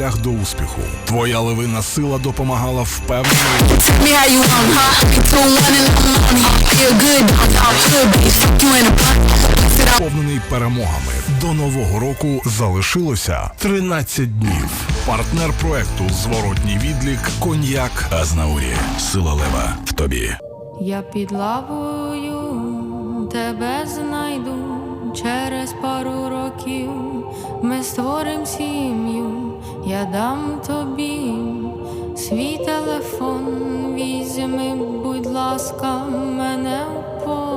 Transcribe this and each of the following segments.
шлях до успіху. Твоя левина сила допомагала впевнено. Повнений перемогами до нового року залишилося 13 днів. Партнер проекту Зворотній відлік коньяк Азнаурі. Сила лева в тобі. Я під лавою тебе знайду через пару років. Ми створим сім'ю, я дам тобі свій телефон. Візьми, будь ласка, мене у полон.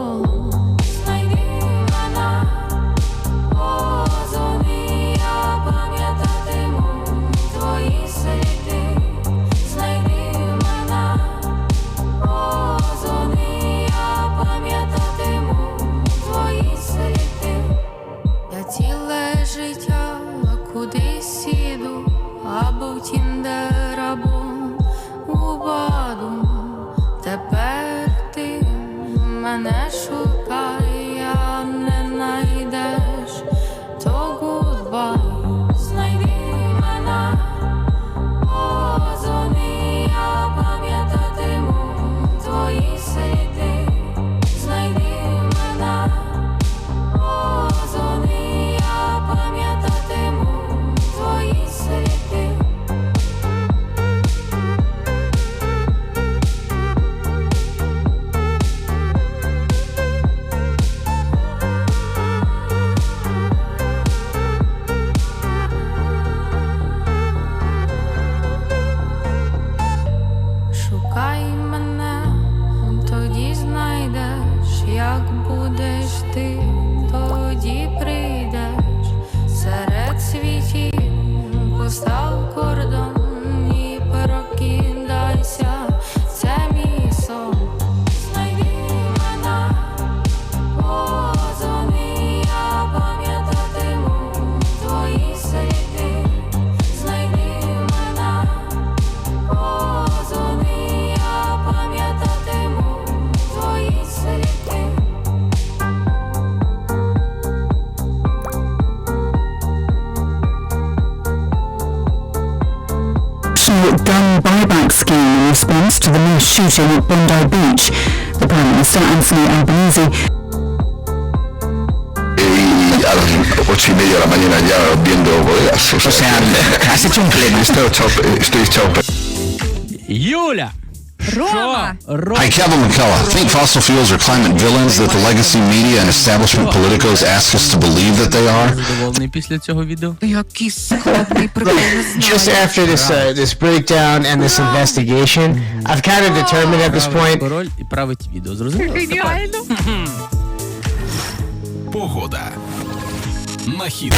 Gun buyback scheme in response to the mass shooting at Bondi Beach. The Prime Minister, Anthony Albanese. O sea, has hecho un pleno. Estoy estoy echado pe- Юля! Рома! Що? Рома! Hi, Kevin McCullough. Think fossil fuels are climate villains that the legacy media and establishment politicos ask us to believe that they are? Задоволений після цього відео? Який складний прикол, не Just знаю. after this uh, this breakdown and this investigation, I've kind of determined at this Править point пароль і править відео. Зрозуміло? Геніально! Погода. Нахід.